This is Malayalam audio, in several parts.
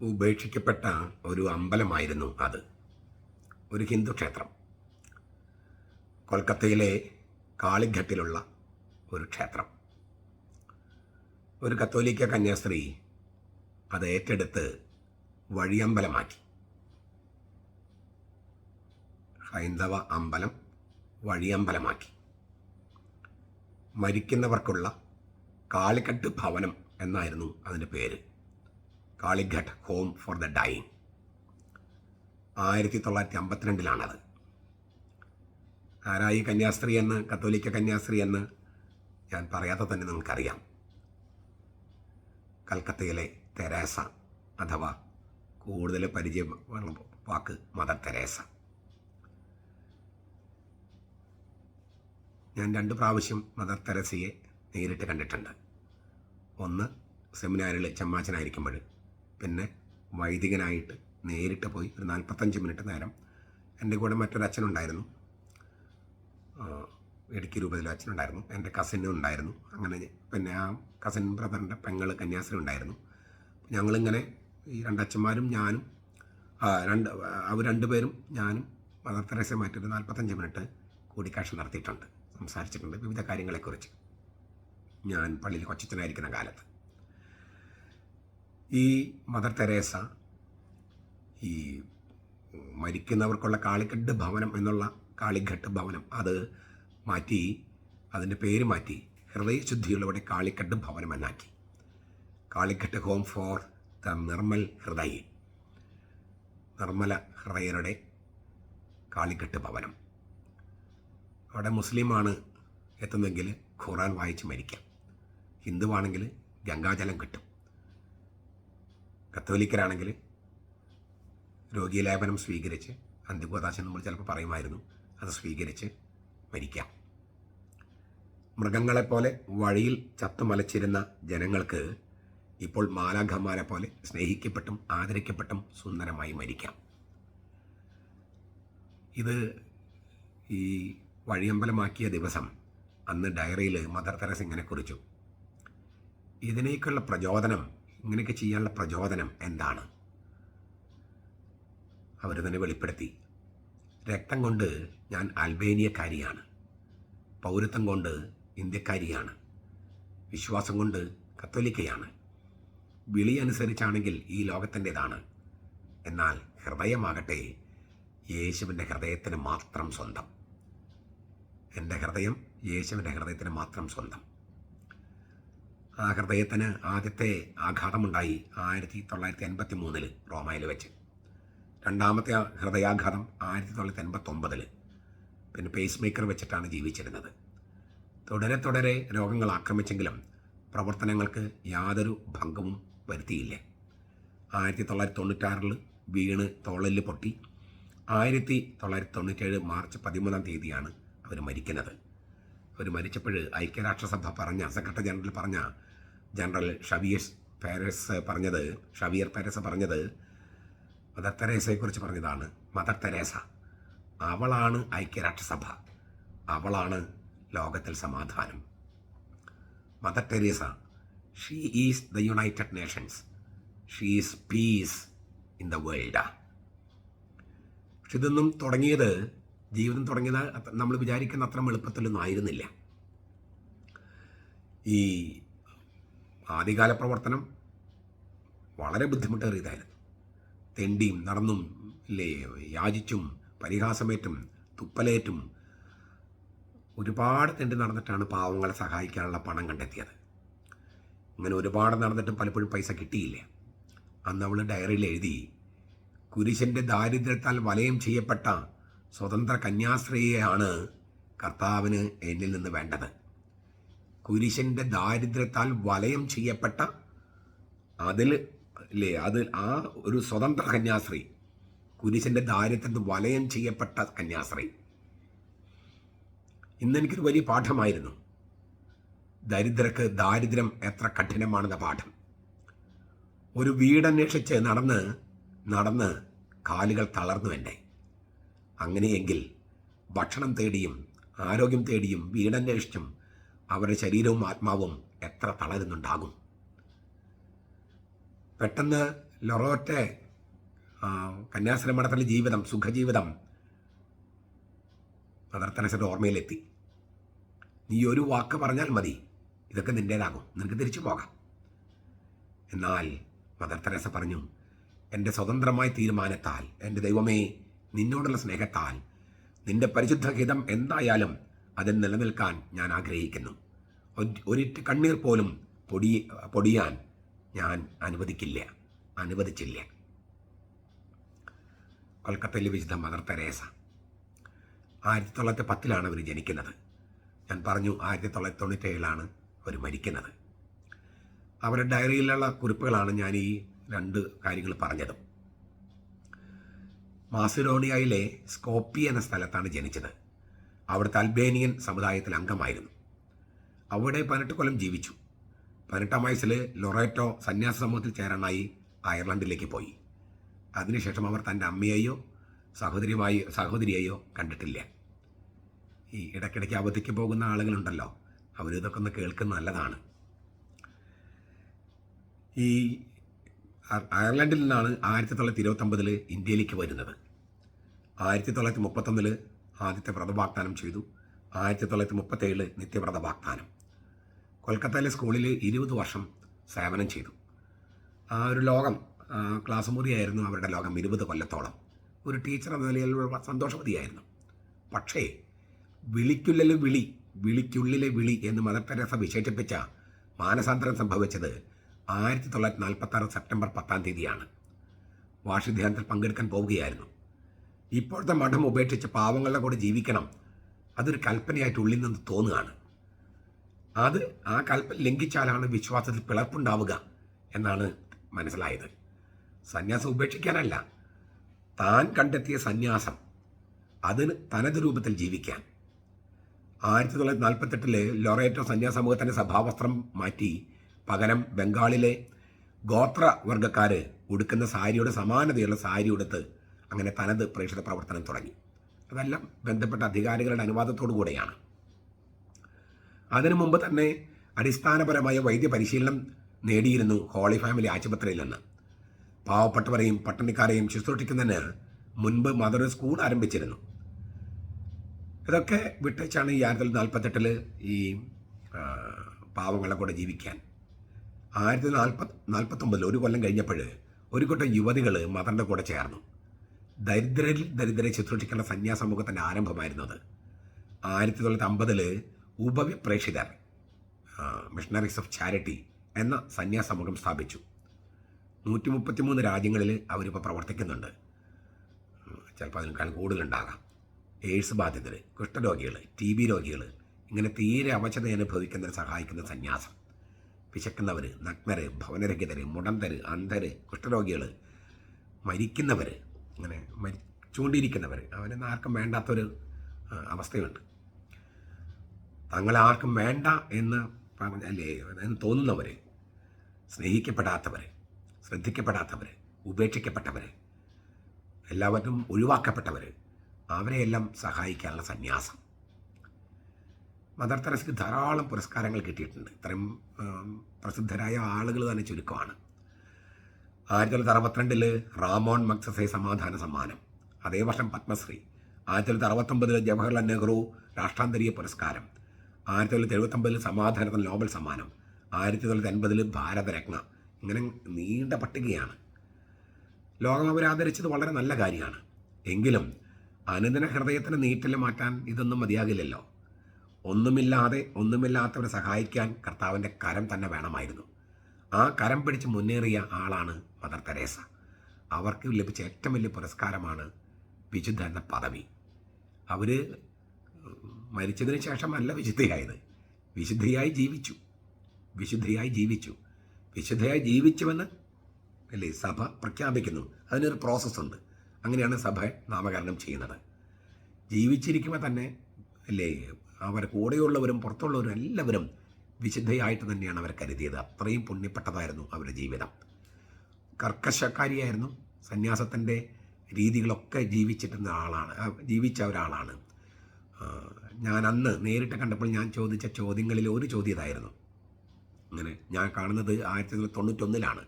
ഉപേക്ഷിക്കപ്പെട്ട ഒരു അമ്പലമായിരുന്നു അത്. ഒരു ഹിന്ദു ക്ഷേത്രം. കൊൽക്കത്തയിലെ കാളിഘട്ടിലുള്ള ഒരു ക്ഷേത്രം. ഒരു കത്തോലിക്ക കന്യാസ്ത്രീ അത് ഏറ്റെടുത്ത് വഴിയമ്പലമാക്കി. ഹൈന്ദവ അമ്പലം വഴിയമ്പലമാക്കി. മരിക്കുന്നവർക്കുള്ള കാളിക്കട്ട് ഭവനം എന്നായിരുന്നു അതിന്റെ പേര്. Kalighat home for the dying ആയിരത്തി തൊള്ളായിരത്തി അമ്പത്തിരണ്ടിലാണത് ആരായി കന്യാസ്ത്രീ എന്ന് കത്തോലിക്ക കന്യാസ്ത്രീ എന്ന് ഞാൻ പറയാതെ തന്നെ നിങ്ങൾക്കറിയാം. കൽക്കത്തയിലെ തെരേസ അഥവാ കൂടുതൽ പരിചയം വാക്ക് മദർ തെരേസ. ഞാൻ രണ്ട് പ്രാവശ്യം മദർ തെരേസയെ നേരിട്ട് കണ്ടിട്ടുണ്ട്. ഒന്ന് സെമിനാറിൽ ചമ്മാച്ചനായിരിക്കുമ്പോൾ പിന്നെ വൈദികനായിട്ട് നേരിട്ട് പോയി ഒരു നാൽപ്പത്തഞ്ച് മിനിറ്റ് നേരം എന്റെ കൂടെ മറ്റൊരു അച്ഛനുണ്ടായിരുന്നു ഇടുക്കി രൂപത്തിലെ അച്ഛനുണ്ടായിരുന്നു. എന്റെ കസിനും ഉണ്ടായിരുന്നു. അങ്ങനെ പിന്നെ ആ കസിൻ ബ്രദറിന്റെ പെങ്ങൾ കന്യാസ്ത്രീ ഉണ്ടായിരുന്നു ഞങ്ങളിങ്ങനെ ഈ രണ്ടച്ഛന്മാരും ഞാനും രണ്ട് അവർ രണ്ടുപേരും ഞാനും മദർ തെരേസയുമായിട്ടൊരു നാൽപ്പത്തഞ്ച് മിനിറ്റ് കൂടിക്കാഴ്ച നടത്തിയിട്ടുണ്ട്. സംസാരിച്ചിട്ടുണ്ട് വിവിധ കാര്യങ്ങളെക്കുറിച്ച്. ഞാൻ പള്ളിയിൽ കൊച്ചനായിരിക്കുന്ന കാലത്ത്. ഈ മദർ തെരേസ ഈ മരിക്കുന്നവർക്കുള്ള കാളിഘട്ട് ഭവനം എന്നുള്ള കാളിഘട്ട് ഭവനം അത് മാറ്റി അതിന്റെ പേര് മാറ്റി ഹൃദയശുദ്ധിയുള്ളവരുടെ കാളിഘട്ട് ഭവനം എന്നാക്കി Kalighat home for the Nirmal Hriday Nirmala ഹൃദയരുടെ Kalighat ഭവനം. അവിടെ മുസ്ലിമാണ് എത്തുന്നെങ്കിൽ ഖുറാൻ വായിച്ച് മരിക്കാം. ഹിന്ദുവാണെങ്കിൽ ഗംഗാജലം കിട്ടും. കത്തോലിക്കരാണെങ്കിൽ രോഗീലേപനം സ്വീകരിച്ച് അന്തിപോദാശം നമ്മൾ ചിലപ്പോൾ പറയുമായിരുന്നു അത് സ്വീകരിച്ച് മരിക്കാം. മൃഗങ്ങളെപ്പോലെ വഴിയിൽ ചത്തുമലച്ചിരുന്ന ജനങ്ങൾക്ക് ഇപ്പോൾ മാലാഖമാരെ പോലെ സ്നേഹിക്കപ്പെട്ടും ആദരിക്കപ്പെട്ടും സുന്ദരമായി മരിക്കാം. ഇത് ഈ വഴിയമ്പലമാക്കിയ ദിവസം അന്ന് ഡയറിയിൽ മദർ തെരേസ ഇങ്ങനെ കുറിച്ചു. ഇതിനേക്കുള്ള പ്രചോദനം ഇങ്ങനെയൊക്കെ ചെയ്യാനുള്ള പ്രചോദനം എന്താണ്? അവർ തന്നെ വെളിപ്പെടുത്തി. രക്തം കൊണ്ട് ഞാൻ അൽബേനിയക്കാരിയാണ് പൗരത്വം കൊണ്ട് ഇന്ത്യക്കാരിയാണ്. വിശ്വാസം കൊണ്ട് കത്തോലിക്കയാണ്. വിളി അനുസരിച്ചാണെങ്കിൽ ഈ ലോകത്തിന്റെതാണ്. എന്നാൽ ഹൃദയമാകട്ടെ യേശുവിന്റെ ഹൃദയത്തിന് മാത്രം സ്വന്തം. എന്റെ ഹൃദയം യേശുവിന്റെ ഹൃദയത്തിന് മാത്രം സ്വന്തം. ഹൃദയത്തിന് ആദ്യത്തെ ആഘാതമുണ്ടായി ആയിരത്തി തൊള്ളായിരത്തി എൺപത്തി മൂന്നിൽ റോമയിൽ വെച്ച്. രണ്ടാമത്തെ ഹൃദയാഘാതം ആയിരത്തി തൊള്ളായിരത്തി എൺപത്തൊമ്പതിൽ പിന്നെ പേസ് മേക്കർ വെച്ചിട്ടാണ് ജീവിച്ചിരുന്നത്. തുടരെ തുടരെ രോഗങ്ങൾ ആക്രമിച്ചെങ്കിലും പ്രവർത്തനങ്ങൾക്ക് യാതൊരു ഭംഗവും വരുത്തിയില്ല. ആയിരത്തി തൊള്ളായിരത്തി തൊണ്ണൂറ്റാറിൽ വീണ് തോളൽ പൊട്ടി. ആയിരത്തി തൊള്ളായിരത്തി തൊണ്ണൂറ്റേഴ് മാർച്ച് പതിമൂന്നാം തീയതിയാണ് അവർ മരിക്കുന്നത്. അവർ മരിച്ചപ്പോൾ ഐക്യരാഷ്ട്രസഭ പറഞ്ഞ സെക്രട്ടറി ജനറൽ പറഞ്ഞ ജനറൽ ഷവിയസ് പാരസ് പറഞ്ഞത് ഷബീർ പാരസ് പറഞ്ഞത് മദർ തെരേസയെക്കുറിച്ച് പറഞ്ഞതാണ്. മദർ തെരേസ അവളാണ് ഐക്യരാഷ്ട്രസഭ. അവളാണ് ലോകത്തിൽ സമാധാനം. Mother Teresa she is the United Nations she is peace in the world പക്ഷെ ഇതൊന്നും തുടങ്ങിയത് ജീവിതം തുടങ്ങിയത് നമ്മൾ വിചാരിക്കുന്ന അത്ര എളുപ്പത്തിലൊന്നും ആയിരുന്നില്ല. ഈ ആദ്യകാല പ്രവർത്തനം വളരെ ബുദ്ധിമുട്ടേറിയതായിരുന്നു. തെണ്ടിയും നടന്നും ഇല്ലേ യാചിച്ചും പരിഹാസമേറ്റും തുപ്പലേറ്റും ഒരുപാട് തെണ്ടി നടന്നിട്ടാണ് പാവങ്ങളെ സഹായിക്കാനുള്ള പണം കണ്ടെത്തിയത്. ഇങ്ങനെ ഒരുപാട് നടന്നിട്ടും പലപ്പോഴും പൈസ കിട്ടിയില്ല. അന്ന് അവൾ ഡയറിയിൽ എഴുതി കുരിശന്റെ ദാരിദ്ര്യത്താൽ വലയം ചെയ്യപ്പെട്ട സ്വതന്ത്ര കന്യാസ്ത്രീയെയാണ് കർത്താവിന് എന്നിൽ നിന്ന് വേണ്ടത്. കുരിശന്റെ ദാരിദ്ര്യത്താൽ വലയം ചെയ്യപ്പെട്ട അതിൽ ഇല്ലേ അത് ആ ഒരു സ്വതന്ത്ര കന്യാസ്ത്രീ. കുരിശന്റെ ദാരിദ്ര്യത്തിൽ വലയം ചെയ്യപ്പെട്ട കന്യാസ്ത്രീ. ഇന്നെനിക്കൊരു വലിയ പാഠമായിരുന്നു. ദരിദ്രക്ക് ദാരിദ്ര്യം എത്ര കഠിനമാണെന്ന പാഠം. ഒരു വീടന്വേഷിച്ച് നടന്ന് നടന്ന് കാലുകൾ തളർന്നു എന്റെ അങ്ങനെയെങ്കിൽ ഭക്ഷണം തേടിയും ആരോഗ്യം തേടിയും വീടന്വേഷിച്ചും അവരുടെ ശരീരവും ആത്മാവും എത്ര തളരുന്നുണ്ടാകും? പെട്ടെന്ന് ലൊറോറ്റെ മഠത്തിലെ ജീവിതം സുഖജീവിതം മദർ ഓർമ്മയിലെത്തി. നീ ഒരു വാക്ക് പറഞ്ഞാൽ മതി. ഇതൊക്കെ നിന്റേതാകും നിനക്ക് തിരിച്ചു പോകാം. എന്നാൽ മദർ തെരേസ പറഞ്ഞു എന്റെ സ്വതന്ത്രമായ തീരുമാനത്താൽ എന്റെ ദൈവമേ നിന്നോടുള്ള സ്നേഹത്താൽ നിന്റെ പരിശുദ്ധ ഹിതം എന്തായാലും അതിൽ നിലനിൽക്കാൻ ഞാൻ ആഗ്രഹിക്കുന്നു. ഒരു- ഒരിറ്റ് കണ്ണീർ പോലും പൊടി പൊടിയാൻ ഞാൻ അനുവദിക്കില്ല. അനുവദിച്ചില്ല. കൊൽക്കത്തയിലെ വിശുദ്ധ മദർ തെരേസ. ആയിരത്തി തൊള്ളായിരത്തി പത്തിലാണ് അവർ ജനിക്കുന്നത്. ഞാൻ പറഞ്ഞു ആയിരത്തി തൊള്ളായിരത്തി തൊണ്ണൂറ്റേഴിലാണ് അവർ മരിക്കുന്നത്. അവരുടെ ഡയറിയിലുള്ള കുറിപ്പുകളാണ് ഞാൻ ഈ രണ്ട് കാര്യങ്ങൾ പറഞ്ഞത്. മാസിഡോണിയയിലെ സ്കോപ്പി എന്ന സ്ഥലത്താണ് ജനിച്ചത്. അവിടുത്തെ അൽബേനിയൻ സമുദായത്തിൽ അംഗമായിരുന്നു. അവിടെ പതിനെട്ട് കൊല്ലം ജീവിച്ചു. പതിനെട്ടാം വയസ്സിൽ ലൊറേറ്റോ സന്യാസ സമൂഹത്തിൽ ചേരാനായി അയർലൻഡിലേക്ക് പോയി. അതിനുശേഷം അവർ തന്റെ അമ്മയെയോ സഹോദരിയുമായി സഹോദരിയെയോ കണ്ടിട്ടില്ല. ഈ ഇടയ്ക്കിടയ്ക്ക് അവധിക്ക് പോകുന്ന ആളുകളുണ്ടല്ലോ അവരിതൊക്കെ ഒന്ന് കേൾക്കുന്ന നല്ലതാണ്. ഈ അയർലൻഡിൽ നിന്നാണ് ആയിരത്തി തൊള്ളായിരത്തി ഇരുപത്തൊമ്പതിൽ ഇന്ത്യയിലേക്ക് വരുന്നത്. ആയിരത്തി തൊള്ളായിരത്തി മുപ്പത്തൊന്നിൽ ആദ്യത്തെ വ്രതവാഗ്ദാനം ചെയ്തു. ആയിരത്തി തൊള്ളായിരത്തി മുപ്പത്തേഴ് നിത്യവ്രത വാഗ്ദാനം കൊൽക്കത്തയിലെ സ്കൂളിൽ ഇരുപത് വർഷം സേവനം ചെയ്തു. ആ ഒരു ലോകം ക്ലാസ് മുറിയായിരുന്നു അവരുടെ ലോകം ഇരുപത് കൊല്ലത്തോളം. ഒരു ടീച്ചർ എന്ന നിലയിൽ സന്തോഷവതിയായിരുന്നു. പക്ഷേ വിളിക്കുള്ളിലെ വിളി വിളിക്കുള്ളിലെ വിളി എന്ന് മദർ വിശേഷിപ്പിച്ച മാനസാന്തരം സംഭവിച്ചത് ആയിരത്തി തൊള്ളായിരത്തി നാൽപ്പത്തി സെപ്റ്റംബർ പത്താം തീയതിയാണ്. വാർഷിക ധ്യാനത്തിൽ പങ്കെടുക്കാൻ പോവുകയായിരുന്നു. ഇപ്പോഴത്തെ മഠം ഉപേക്ഷിച്ച് പാവങ്ങളുടെ കൂടെ ജീവിക്കണം. അതൊരു കൽപ്പനയായിട്ട് ഉള്ളിൽ നിന്ന് തോന്നുകയാണ്. അത് ആ കൽപ്പന ലംഘിച്ചാലാണ് വിശ്വാസത്തിൽ പിളർപ്പുണ്ടാവുക എന്നാണ് മനസ്സിലായത്. സന്യാസം ഉപേക്ഷിക്കാനല്ല താൻ കണ്ടെത്തിയ സന്യാസം അതിന് തനത് രൂപത്തിൽ ജീവിക്കാൻ. ആയിരത്തി തൊള്ളായിരത്തി നാൽപ്പത്തെട്ടിലെ ലൊറേറ്റോ സന്യാസ സമൂഹത്തിന്റെ സഭാവസ്ത്രം മാറ്റി പകരം ബംഗാളിലെ ഗോത്രവർഗക്കാർ ഉടുക്കുന്ന സാരിയുടെ സമാനതയുള്ള സാരി ഉടുത്ത് അങ്ങനെ തനത് പ്രേക്ഷിത പ്രവർത്തനം തുടങ്ങി. അതെല്ലാം ബന്ധപ്പെട്ട അധികാരികളുടെ അനുവാദത്തോടു കൂടെയാണ്. അതിനു മുമ്പ് തന്നെ അടിസ്ഥാനപരമായ വൈദ്യപരിശീലനം നേടിയിരുന്നു ഹോളി ഫാമിലി ആശുപത്രിയിൽ നിന്ന്. പാവപ്പെട്ടവരെയും പട്ടണിക്കാരെയും ശുശ്രൂഷിക്കുന്നതിന് മുൻപ് മദർ സ്കൂൾ ആരംഭിച്ചിരുന്നു. ഇതൊക്കെ വിട്ടേച്ചാണ് ഈ ആയിരത്തി തൊള്ളായിരത്തി നാൽപ്പത്തെട്ടിൽ ഈ പാവങ്ങളെ കൂടെ ജീവിക്കാൻ. ആയിരത്തി നാൽപ്പത് നാൽപ്പത്തൊമ്പതിൽ ഒരു കൊല്ലം കഴിഞ്ഞപ്പോൾ ഒരു കൂട്ടം യുവതികൾ മദറിന്റെ കൂടെ ചേർന്നു. ദരിദ്രരിൽ ദരിദ്രരെ ശുശ്രൂഷിക്കുന്ന സന്യാസ ആരംഭമായിരുന്നു അത് ആയിരത്തി തൊള്ളായിരത്തി അമ്പതിൽ ഉപവിപ്രേക്ഷിതർ മിഷണറീസ് ഓഫ് ചാരിറ്റി എന്ന സന്യാസ സമൂഹം സ്ഥാപിച്ചു. നൂറ്റി മുപ്പത്തിമൂന്ന് രാജ്യങ്ങളിൽ അവരിപ്പോൾ പ്രവർത്തിക്കുന്നുണ്ട്. ചിലപ്പോൾ അതിനേക്കാൾ കൂടുതലുണ്ടാകാം. എയ്ഡ്സ് ബാധിതർ കുഷ്ഠരോഗികൾ ടി ബി രോഗികൾ ഇങ്ങനെ തീരെ അവശത അനുഭവിക്കുന്നവരെ സഹായിക്കുന്ന സന്യാസം. വിശക്കുന്നവർ നഗ്നർ ഭവനരഹിതർ മുടന്തർ അന്ധർ കുഷ്ഠരോഗികൾ മരിക്കുന്നവർ അങ്ങനെ മരിച്ചുകൊണ്ടിരിക്കുന്നവർ അവനൊന്നും ആർക്കും വേണ്ടാത്തൊരു അവസ്ഥയുണ്ട്. തങ്ങളെ ആർക്കും വേണ്ട എന്ന് പറഞ്ഞല്ലേ എന്ന് തോന്നുന്നവർ സ്നേഹിക്കപ്പെടാത്തവർ ശ്രദ്ധിക്കപ്പെടാത്തവർ ഉപേക്ഷിക്കപ്പെട്ടവർ എല്ലാവരും ഒഴിവാക്കപ്പെട്ടവർ അവരെയെല്ലാം സഹായിക്കാനുള്ള സന്യാസം. മദർ തെരസയ്ക്ക് ധാരാളം പുരസ്കാരങ്ങൾ കിട്ടിയിട്ടുണ്ട്. ഇത്രയും പ്രസിദ്ധരായ ആളുകൾ തന്നെ ചുരുക്കമാണ്. ആയിരത്തി തൊള്ളായിരത്തി അറുപത്തിരണ്ടിൽ റാമോൺ മക്സസെ സമാധാന സമ്മാനം. അതേ വർഷം പത്മശ്രീ. ആയിരത്തി തൊള്ളായിരത്തി അറുപത്തൊമ്പതിൽ ജവഹർലാൽ നെഹ്റു രാഷ്ട്രാന്തരീയ പുരസ്കാരം. ആയിരത്തി തൊള്ളായിരത്തി എഴുപത്തൊമ്പതിൽ സമാധാനത്തിന് നോബൽ സമ്മാനം. ആയിരത്തി തൊള്ളായിരത്തി എൺപതിൽ ഭാരതരത്ന. ഇങ്ങനെ നീണ്ട പട്ടികയാണ്. ലോകം അവരാദരിച്ചത് വളരെ നല്ല കാര്യമാണ്. എങ്കിലും അനുദിന ഹൃദയത്തിന് നീറ്റൽ മാറ്റാൻ ഇതൊന്നും മതിയാകില്ലല്ലോ. ഒന്നുമില്ലാതെ ഒന്നുമില്ലാത്തവരെ സഹായിക്കാൻ കർത്താവിന്റെ കരം തന്നെ വേണമായിരുന്നു. ആ കരം പിടിച്ച് മുന്നേറിയ ആളാണ് മദർ തെരേസ. അവർക്ക് ലഭിച്ച ഏറ്റവും വലിയ പുരസ്കാരമാണ് വിശുദ്ധ എന്ന പദവി. അവർ മരിച്ചതിന് ശേഷമല്ല വിശുദ്ധയായത്. വിശുദ്ധയായി ജീവിച്ചു. വിശുദ്ധയായി ജീവിച്ചു. വിശുദ്ധയായി ജീവിച്ചുവെന്ന് അല്ലേ സഭ പ്രഖ്യാപിക്കുന്നു. അതിനൊരു പ്രോസസ്സുണ്ട് അങ്ങനെയാണ് സഭ നാമകരണം ചെയ്യുന്നത്. ജീവിച്ചിരിക്കുമ്പോൾ തന്നെ അല്ലേ അവർ കൂടെയുള്ളവരും പുറത്തുള്ളവരും എല്ലാവരും വിശുദ്ധയായിട്ട് തന്നെയാണ് അവർ കരുതിയത്. അത്രയും പുണ്യപ്പെട്ടതായിരുന്നു അവരുടെ ജീവിതം. കർക്കശക്കാരിയായിരുന്നു. സന്യാസത്തിന്റെ രീതികളൊക്കെ ജീവിച്ചിട്ടുന്ന ആളാണ് ജീവിച്ച ഒരാളാണ്. ഞാൻ അന്ന് നേരിട്ട് കണ്ടപ്പോൾ ഞാൻ ചോദിച്ച ചോദ്യങ്ങളിൽ ഒരു ചോദ്യം ഇതായിരുന്നു അങ്ങനെ ഞാൻ കാണുന്നത് ആയിരത്തി തൊള്ളായിരത്തി തൊണ്ണൂറ്റൊന്നിലാണ്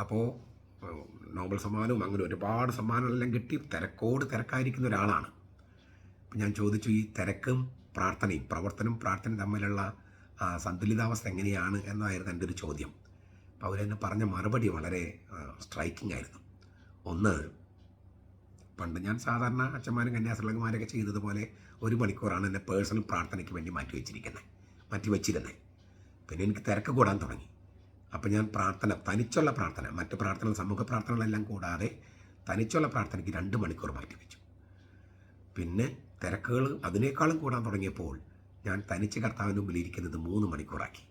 അപ്പോൾ നോബൽ സമ്മാനവും അങ്ങനെ ഒരുപാട് സമ്മാനങ്ങളെല്ലാം കിട്ടി. തിരക്കോട് തിരക്കായിരിക്കുന്ന ഒരാളാണ്. ഞാൻ ചോദിച്ചു ഈ തിരക്കും പ്രാർത്ഥനയും പ്രവർത്തനവും പ്രാർത്ഥന തമ്മിലുള്ള സന്തുലിതാവസ്ഥ എങ്ങനെയാണ് എന്നായിരുന്നു എന്റെ ഒരു ചോദ്യം. അപ്പോൾ അവരെന്നെ പറഞ്ഞ മറുപടി വളരെ സ്ട്രൈക്കിംഗ് ആയിരുന്നു. ഒന്ന് പണ്ട് ഞാൻ സാധാരണ അച്ഛന്മാരും കന്യാസ്ത്രീകന്മാരൊക്കെ ചെയ്തതുപോലെ ഒരു മണിക്കൂറാണ് എന്റെ പേഴ്സണൽ പ്രാർത്ഥനയ്ക്ക് വേണ്ടി മാറ്റി വെച്ചിരിക്കുന്നത് മാറ്റി വെച്ചിരുന്നത് പിന്നെ എനിക്ക് തിരക്ക് കൂടാൻ തുടങ്ങി. അപ്പോൾ ഞാൻ പ്രാർത്ഥന തനിച്ചുള്ള പ്രാർത്ഥന മറ്റ് പ്രാർത്ഥനകൾ സമൂഹ പ്രാർത്ഥനകളെല്ലാം കൂടാതെ തനിച്ചുള്ള പ്രാർത്ഥനയ്ക്ക് രണ്ട് മണിക്കൂർ മാറ്റി വെച്ചു. പിന്നെ തിരക്കുകൾ അതിനേക്കാളും കൂടാൻ തുടങ്ങിയപ്പോൾ ഞാൻ തനിച്ച് കർത്താവിന്റെ മുമ്പിൽ ഇരിക്കുന്നത് മൂന്ന് മണിക്കൂറാക്കി.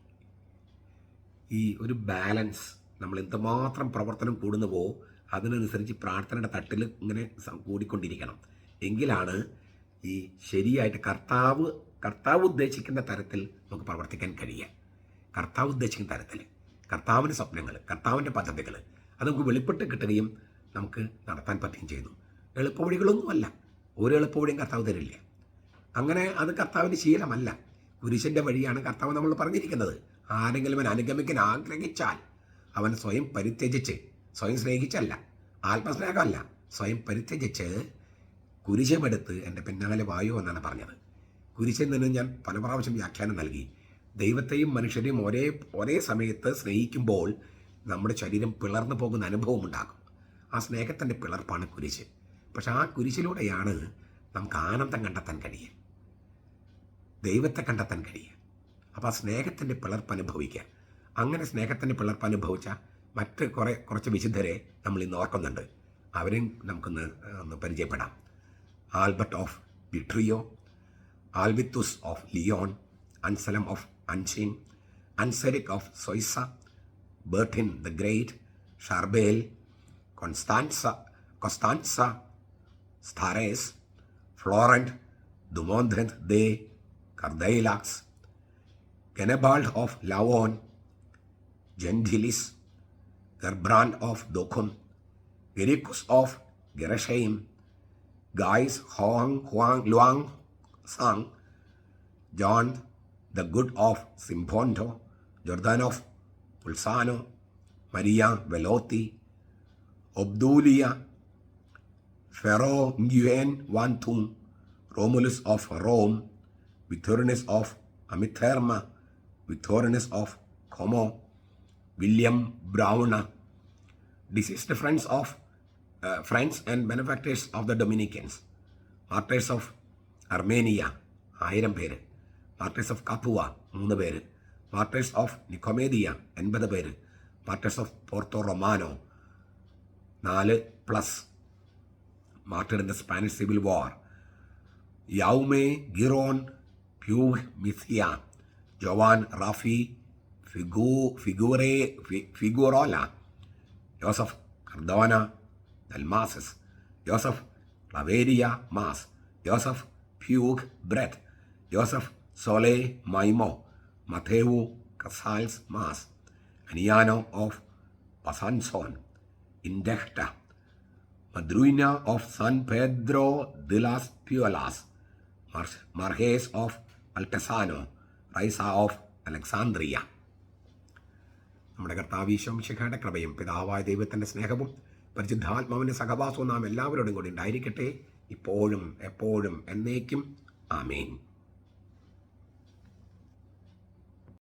ഈ ഒരു ബാലൻസ് നമ്മൾ എന്തുമാത്രം പ്രവർത്തനം കൂടുന്നുവോ അതിനനുസരിച്ച് പ്രാർത്ഥനയുടെ തട്ടിൽ ഇങ്ങനെ കൂടിക്കൊണ്ടിരിക്കണം. എങ്കിലാണ് ഈ ശരിയായിട്ട് കർത്താവ് കർത്താവ് ഉദ്ദേശിക്കുന്ന തരത്തിൽ നമുക്ക് പ്രവർത്തിക്കാൻ കഴിയുക. കർത്താവ് ഉദ്ദേശിക്കുന്ന തരത്തിൽ കർത്താവിന്റെ സ്വപ്നങ്ങൾ കർത്താവിന്റെ പദ്ധതികൾ അത് നമുക്ക് വെളിപ്പെട്ട് കിട്ടുകയും നമുക്ക് നടത്താൻ പറ്റുകയും ചെയ്യുന്നു. എളുപ്പവഴികളൊന്നുമല്ല. ഒരു എളുപ്പവഴിയും കർത്താവ് തരില്ല? അങ്ങനെ അത് കർത്താവിന്റെ ശീലമല്ല. കുരിശന്റെ വഴിയാണ് കർത്താവ് നമ്മൾ പറഞ്ഞിരിക്കുന്നത്. ആരെങ്കിലും അവൻ അനുഗമിക്കാൻ ആഗ്രഹിച്ചാൽ അവൻ സ്വയം പരിത്യജിച്ച് സ്വയം സ്നേഹിച്ചല്ല ആത്മസ്നേഹമല്ല സ്വയം പരിത്യജിച്ച് കുരിശമെടുത്ത് എന്റെ പിന്നാലെ വായു എന്നാണ് പറഞ്ഞത്. കുരിശിൽ നിന്ന് ഞാൻ പല പ്രാവശ്യം വ്യാഖ്യാനം നൽകി. ദൈവത്തെയും മനുഷ്യരെയും ഒരേ ഒരേ സമയത്ത് സ്നേഹിക്കുമ്പോൾ നമ്മുടെ ശരീരം പിളർന്നു പോകുന്ന അനുഭവം ഉണ്ടാകും. ആ സ്നേഹത്തിന്റെ പിളർപ്പാണ് കുരിശ്. പക്ഷെ ആ കുരിശിലൂടെയാണ് നമുക്ക് ആനന്ദം കണ്ടെത്താൻ കഴിയുക. ദൈവത്തെ കണ്ടെത്താൻ കഴിയുക. അപ്പോൾ ആ സ്നേഹത്തിന്റെ പിളർപ്പ് അനുഭവിക്കുക. അങ്ങനെ സ്നേഹത്തിന്റെ പിളർപ്പ് അനുഭവിച്ച മറ്റ് കുറേ കുറച്ച് വിശുദ്ധരെ നമ്മൾ ഇന്ന് ഓർക്കുന്നുണ്ട്. അവരെയും നമുക്കൊന്ന് ഒന്ന് പരിചയപ്പെടാം. ആൽബർട്ട് ഓഫ് വിട്രിയോ ആൽബിത്തുസ് of Lyon Anselm of Anchin അൻസരിക് of സൊയ്സ ബേർട്ടിൻ ദ ഗ്രേറ്റ് ഷർബേൽ കൊൻസ്താൻസ കൊസ്താൻസ സ്താരേസ് ഫ്ലോറൻറ്റ് ദുമോന്ദ്രന്ത് ദേ കർദൈലാക്സ് Genebald of Lavon, Gentilis, Gerbrand of Dokum, Gericus of Gerashaim, Gaius Huang Huang Luang Sang, John the Good of Simponto, Jordan of Pulsano, Maria Velotti, Obdulia, Pharaoh Nguyen Wantung, Romulus of Rome, Victorinus of Amitherma, Victorinus of Como, William Browner, deceased friends of uh, friends and benefactors of the Dominicans, martyrs of Armenia, ആയിരം പേര് മാർട്ടേഴ്സ് ഓഫ് കാപ്പുവ മൂന്ന് പേര് മാർട്ടേഴ്സ് ഓഫ് നിക്കോമേദിയ എൺപത് പേര് മാർട്ടേഴ്സ് ഓഫ് പോർട്ടോ റൊമാനോ നാല് plus In the Spanish Civil War. Jaume Giron Puig മിസിയ Joan റാഫി ഫിഗു ഫിഗൂറെ ഫി- Figuerola Josep Cardona Dalmases Josep Claveria Mas Josep fugue ബ്രെത്ത് Josep Sole മൈമോ Mateu Casals Mas Aniano of പസാൻസോൺ ഇൻഡെക്ട Madruina of San Pedro de las Mar- Marques of Altesano, rhiza of Alexandria നമ്മുടെ കർത്താവീശം ശിഖയുടെ കൃപയും പിതാവായ ദൈവത്തിന്റെ സ്നേഹവും പരിശുദ്ധാത്മാവിന്റെ സഹവാസവും നാം എല്ലാവരോടും കൂടി ഉണ്ടായിരിക്കട്ടെ. ഇപ്പോഴും എപ്പോഴും എന്നേക്കും. ആമേൻ.